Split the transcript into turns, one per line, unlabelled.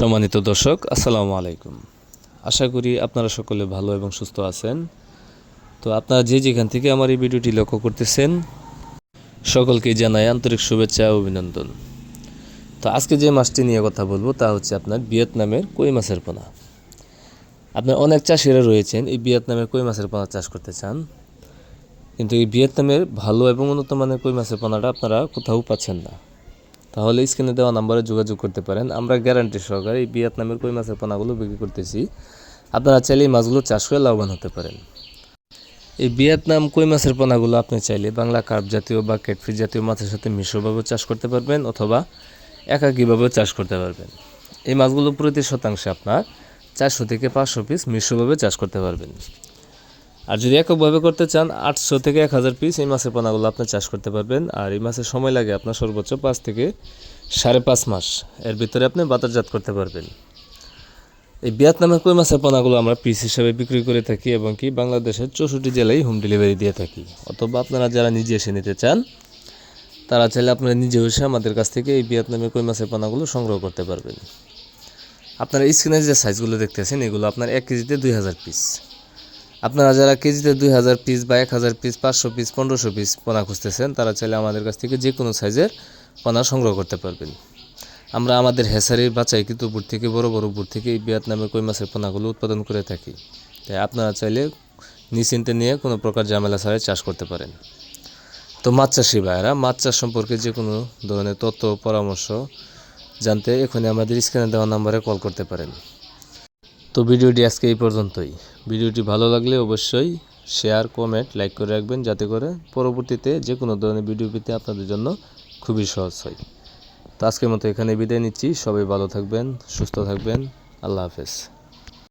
সম্মানিত দর্শক, আসসালামু আলাইকুম। আশা করি আপনারা সকলে ভালো এবং সুস্থ আছেন। তো আপনারা যে যেখান থেকে আমার এই ভিডিওটি লক্ষ্য করতেছেন, সকলকে জানাই আন্তরিক শুভেচ্ছা ও অভিনন্দন। তো আজকে যে মাছটি নিয়ে কথা বলব, তা হচ্ছে আপনার ভিয়েতনামের কই মাছের পোনা। আপনার অনেক চাষিরা রয়েছেন এই ভিয়েতনামের কই মাছের পোনা চাষ করতে চান। কিন্তু এই ভিয়েতনামের ভালো এবং উন্নত মানের কই মাছের পোনাটা আপনারা কোথাও পাচ্ছেন না। তাহলে স্ক্রিনে দেওয়া নাম্বারে যোগাযোগ করতে পারেন। আমরা গ্যারান্টি সহকারে এই ভিয়েতনামের কই মাছের পোনাগুলো বিক্রি করতেছি। আপনারা চাইলে এই মাছগুলো চাষ করে লাভবান হতে পারেন। এই ভিয়েতনাম কই মাছের পোনাগুলো আপনি চাইলে বাংলা কার্প জাতীয় বা ক্যাটফিস জাতীয় মাছের সাথে মিশ্রভাবে চাষ করতে পারবেন অথবা একাকীভাবেও চাষ করতে পারবেন। এই মাছগুলো প্রতি শতাংশে আপনার চারশো থেকে পাঁচশো পিস মিশ্রভাবে চাষ করতে পারবেন। আর যদি এককভাবে করতে চান, আটশো থেকে এক হাজার পিস এই মাছের পোনাগুলো আপনি চাষ করতে পারবেন। আর এই মাছের সময় লাগে আপনার সর্বোচ্চ পাঁচ থেকে সাড়ে পাঁচ মাস। এর ভিতরে আপনি বাজারজাত করতে পারবেন। এই ভিয়েতনামের কই মাছের পোনাগুলো আমরা পিস হিসাবে বিক্রি করে থাকি এবং কি বাংলাদেশের চৌষট্টি জেলায় হোম ডেলিভারি দিয়ে থাকি। অথবা আপনারা যারা নিজে এসে নিতে চান, তারা চাইলে আপনারা নিজে এসে আমাদের কাছ থেকে এই ভিয়েতনামের কই মাছের পোনাগুলো সংগ্রহ করতে পারবেন। আপনারা স্ক্রিনে যে সাইজগুলো দেখতেছেন, এগুলো আপনার এক কেজিতে দুই হাজার পিস আপনারা যারা কেজিতে দুই হাজার পিস বা এক হাজার পিস পাঁচশো পিস পনেরোশো পিস পোনা খুঁজতেছেন, তারা চাইলে আমাদের কাছ থেকে যে কোনো সাইজের পোনা সংগ্রহ করতে পারবেন। আমরা আমাদের হেসারির বাচ্চাইকৃত বুট থেকে, বড় বড় বুট থেকে ভিয়েতনামের কই মাছের পোনাগুলো উৎপাদন করে থাকি। তাই আপনারা চাইলে নিশ্চিন্তে নিয়ে কোনো প্রকার ঝামেলা ছাড়াই চাষ করতে পারেন। তো মাছ চাষি ভাইয়েরা, মাছ চাষ সম্পর্কে যে কোনো ধরনের তথ্য, পরামর্শ জানতে এখানে আমাদের স্ক্রিনে দেওয়া নাম্বারে কল করতে পারেন। তো ভিডিওটি আজকে এই পর্যন্তই। ভিডিওটি ভালো লাগলে অবশ্যই শেয়ার কমেন্ট লাইক করে রাখবেন যাতে করে পরবর্তীতে যে কোনো ধরনের ভিডিও পেতে আপনাদের জন্য খুবই সহজ হয়। তো আজকের মতো এখানে বিদায় নিচ্ছি। সবাই ভালো থাকবেন, সুস্থ থাকবেন। আল্লাহ হাফেজ।